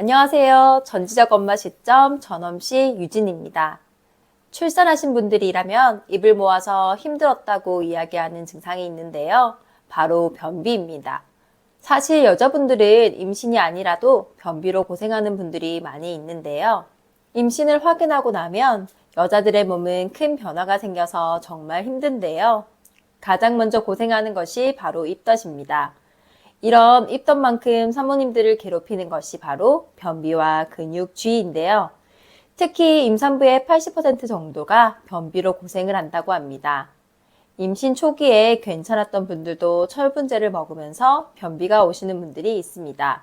안녕하세요. 전지적 엄마 시점 전엄씨 유진입니다. 출산하신 분들이라면 입을 모아서 힘들었다고 이야기하는 증상이 있는데요. 바로 변비입니다. 사실 여자분들은 임신이 아니라도 변비로 고생하는 분들이 많이 있는데요. 임신을 확인하고 나면 여자들의 몸은 큰 변화가 생겨서 정말 힘든데요. 가장 먼저 고생하는 것이 바로 입덧입니다. 이런 입덧만큼 사모님들을 괴롭히는 것이 바로 변비와 근육쥐인데요. 특히 임산부의 80% 정도가 변비로 고생을 한다고 합니다. 임신 초기에 괜찮았던 분들도 철분제를 먹으면서 변비가 오시는 분들이 있습니다.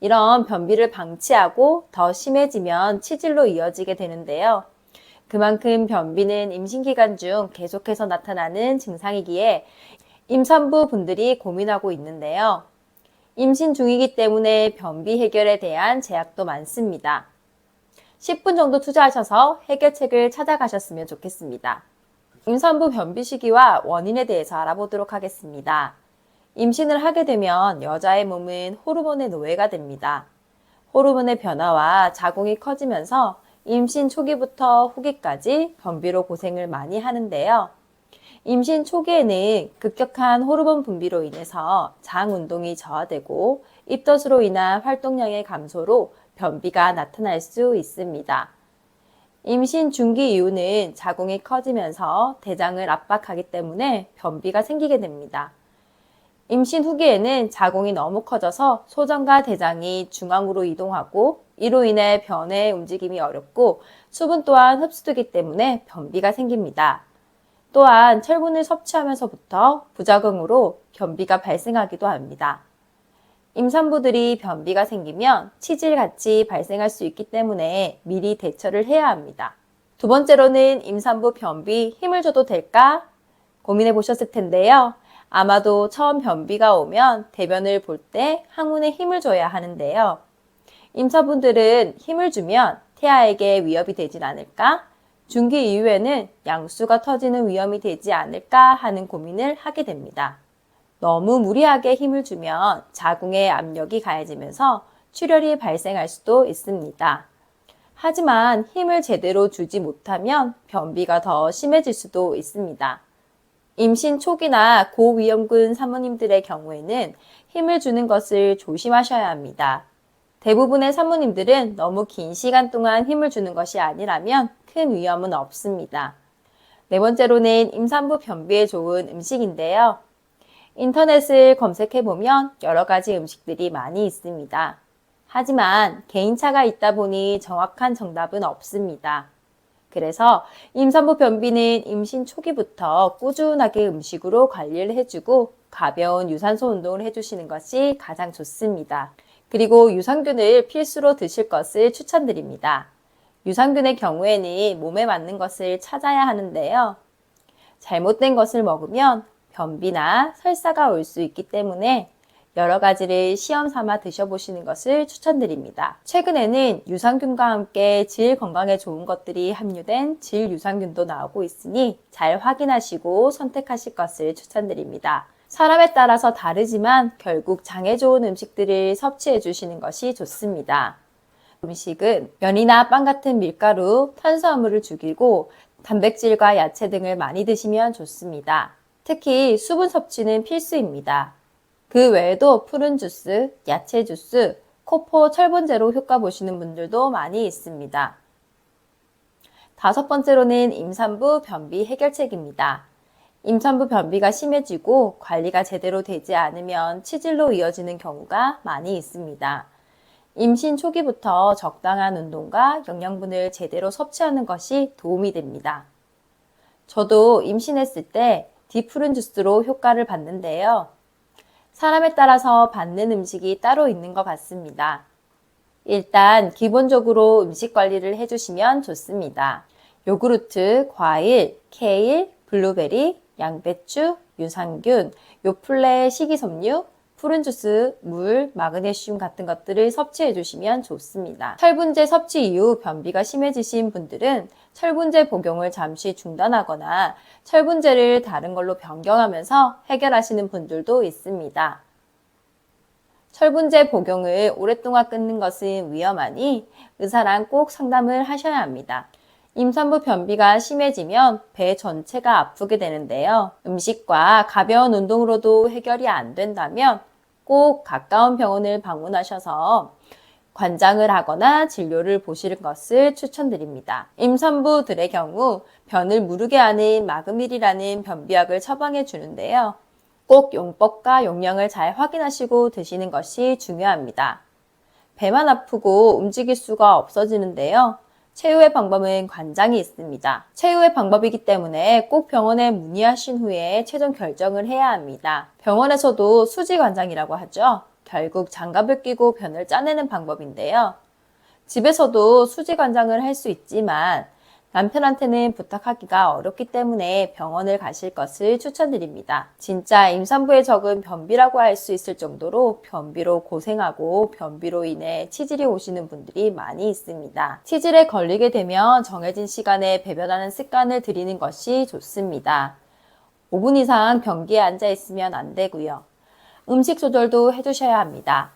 이런 변비를 방치하고 더 심해지면 치질로 이어지게 되는데요. 그만큼 변비는 임신 기간 중 계속해서 나타나는 증상이기에 임산부 분들이 고민하고 있는데요. 임신 중이기 때문에 변비 해결에 대한 제약도 많습니다. 10분 정도 투자하셔서 해결책을 찾아가셨으면 좋겠습니다. 임산부 변비 시기와 원인에 대해서 알아보도록 하겠습니다. 임신을 하게 되면 여자의 몸은 호르몬의 노예가 됩니다. 호르몬의 변화와 자궁이 커지면서 임신 초기부터 후기까지 변비로 고생을 많이 하는데요. 임신 초기에는 급격한 호르몬 분비로 인해서 장 운동이 저하되고 입덧으로 인한 활동량의 감소로 변비가 나타날 수 있습니다. 임신 중기 이후는 자궁이 커지면서 대장을 압박하기 때문에 변비가 생기게 됩니다. 임신 후기에는 자궁이 너무 커져서 소장과 대장이 중앙으로 이동하고 이로 인해 변의 움직임이 어렵고 수분 또한 흡수되기 때문에 변비가 생깁니다. 또한 철분을 섭취하면서부터 부작용으로 변비가 발생하기도 합니다. 임산부들이 변비가 생기면 치질같이 발생할 수 있기 때문에 미리 대처를 해야 합니다. 두 번째로는 임산부 변비 힘을 줘도 될까? 고민해 보셨을 텐데요. 아마도 처음 변비가 오면 대변을 볼 때 항문에 힘을 줘야 하는데요. 임산부들은 힘을 주면 태아에게 위협이 되진 않을까? 중기 이후에는 양수가 터지는 위험이 되지 않을까 하는 고민을 하게 됩니다. 너무 무리하게 힘을 주면 자궁의 압력이 가해지면서 출혈이 발생할 수도 있습니다. 하지만 힘을 제대로 주지 못하면 변비가 더 심해질 수도 있습니다. 임신 초기나 고위험군 사모님들의 경우에는 힘을 주는 것을 조심하셔야 합니다. 대부분의 사모님들은 너무 긴 시간 동안 힘을 주는 것이 아니라면 큰 위험은 없습니다. 네 번째로는 임산부 변비에 좋은 음식인데요. 인터넷을 검색해 보면 여러 가지 음식들이 많이 있습니다. 하지만 개인차가 있다 보니 정확한 정답은 없습니다. 그래서 임산부 변비는 임신 초기부터 꾸준하게 음식으로 관리를 해주고 가벼운 유산소 운동을 해주시는 것이 가장 좋습니다. 그리고 유산균을 필수로 드실 것을 추천드립니다. 유산균의 경우에는 몸에 맞는 것을 찾아야 하는데요. 잘못된 것을 먹으면 변비나 설사가 올 수 있기 때문에 여러 가지를 시험 삼아 드셔보시는 것을 추천드립니다. 최근에는 유산균과 함께 질 건강에 좋은 것들이 함유된 질 유산균도 나오고 있으니 잘 확인하시고 선택하실 것을 추천드립니다. 사람에 따라서 다르지만 결국 장에 좋은 음식들을 섭취해 주시는 것이 좋습니다. 음식은 면이나 빵 같은 밀가루, 탄수화물을 죽이고 단백질과 야채 등을 많이 드시면 좋습니다. 특히 수분 섭취는 필수입니다. 그 외에도 푸른 주스, 야채 주스, 코포 철분제로 효과 보시는 분들도 많이 있습니다. 다섯 번째로는 임산부 변비 해결책입니다. 임산부 변비가 심해지고 관리가 제대로 되지 않으면 치질로 이어지는 경우가 많이 있습니다. 임신 초기부터 적당한 운동과 영양분을 제대로 섭취하는 것이 도움이 됩니다. 저도 임신했을 때 디푸른 주스로 효과를 봤는데요. 사람에 따라서 받는 음식이 따로 있는 것 같습니다. 일단 기본적으로 음식 관리를 해주시면 좋습니다. 요구르트, 과일, 케일, 블루베리, 양배추, 유산균, 요플레 식이섬유, 푸른 주스, 물, 마그네슘 같은 것들을 섭취해 주시면 좋습니다. 철분제 섭취 이후 변비가 심해지신 분들은 철분제 복용을 잠시 중단하거나 철분제를 다른 걸로 변경하면서 해결하시는 분들도 있습니다. 철분제 복용을 오랫동안 끊는 것은 위험하니 의사랑 꼭 상담을 하셔야 합니다. 임산부 변비가 심해지면 배 전체가 아프게 되는데요. 음식과 가벼운 운동으로도 해결이 안 된다면 꼭 가까운 병원을 방문하셔서 관장을 하거나 진료를 보시는 것을 추천드립니다. 임산부들의 경우 변을 무르게 하는 마그밀이라는 변비약을 처방해 주는데요. 꼭 용법과 용량을 잘 확인하시고 드시는 것이 중요합니다. 배만 아프고 움직일 수가 없어지는데요. 최후의 방법은 관장이 있습니다. 최후의 방법이기 때문에 꼭 병원에 문의하신 후에 최종 결정을 해야 합니다. 병원에서도 수지 관장이라고 하죠. 결국 장갑을 끼고 변을 짜내는 방법인데요. 집에서도 수지 관장을 할 수 있지만 남편한테는 부탁하기가 어렵기 때문에 병원을 가실 것을 추천드립니다. 진짜 임산부에 적은 변비라고 할 수 있을 정도로 변비로 고생하고 변비로 인해 치질이 오시는 분들이 많이 있습니다. 치질에 걸리게 되면 정해진 시간에 배변하는 습관을 들이는 것이 좋습니다. 5분 이상 변기에 앉아 있으면 안 되고요. 음식 조절도 해주셔야 합니다.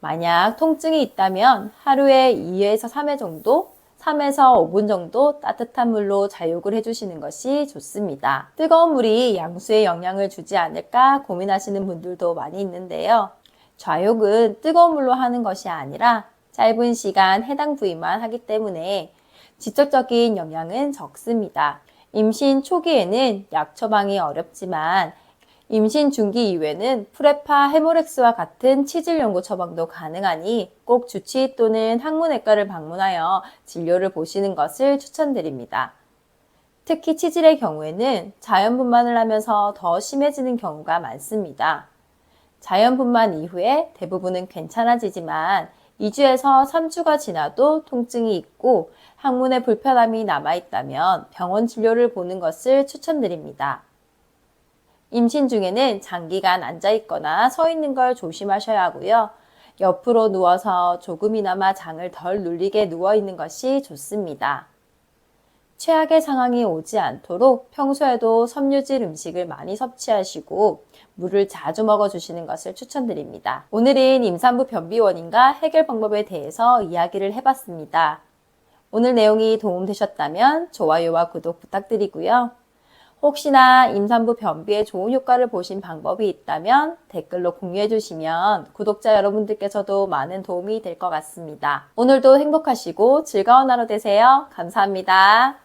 만약 통증이 있다면 하루에 2에서 3회 정도 3에서 5분 정도 따뜻한 물로 자욕을 해주시는 것이 좋습니다. 뜨거운 물이 양수에 영향을 주지 않을까 고민하시는 분들도 많이 있는데요. 좌욕은 뜨거운 물로 하는 것이 아니라 짧은 시간 해당 부위만 하기 때문에 직접적인 영향은 적습니다. 임신 초기에는 약 처방이 어렵지만 임신 중기 이후에는 프레파 헤모렉스와 같은 치질 연고 처방도 가능하니 꼭 주치의 또는 항문외과를 방문하여 진료를 보시는 것을 추천드립니다. 특히 치질의 경우에는 자연분만을 하면서 더 심해지는 경우가 많습니다. 자연분만 이후에 대부분은 괜찮아지지만 2주에서 3주가 지나도 통증이 있고 항문에 불편함이 남아있다면 병원 진료를 보는 것을 추천드립니다. 임신 중에는 장기간 앉아 있거나 서 있는 걸 조심하셔야 하고요. 옆으로 누워서 조금이나마 장을 덜 눌리게 누워 있는 것이 좋습니다. 최악의 상황이 오지 않도록 평소에도 섬유질 음식을 많이 섭취하시고 물을 자주 먹어주시는 것을 추천드립니다. 오늘은 임산부 변비 원인과 해결 방법에 대해서 이야기를 해봤습니다. 오늘 내용이 도움되셨다면 좋아요와 구독 부탁드리고요. 혹시나 임산부 변비에 좋은 효과를 보신 방법이 있다면 댓글로 공유해 주시면 구독자 여러분들께서도 많은 도움이 될 것 같습니다. 오늘도 행복하시고 즐거운 하루 되세요. 감사합니다.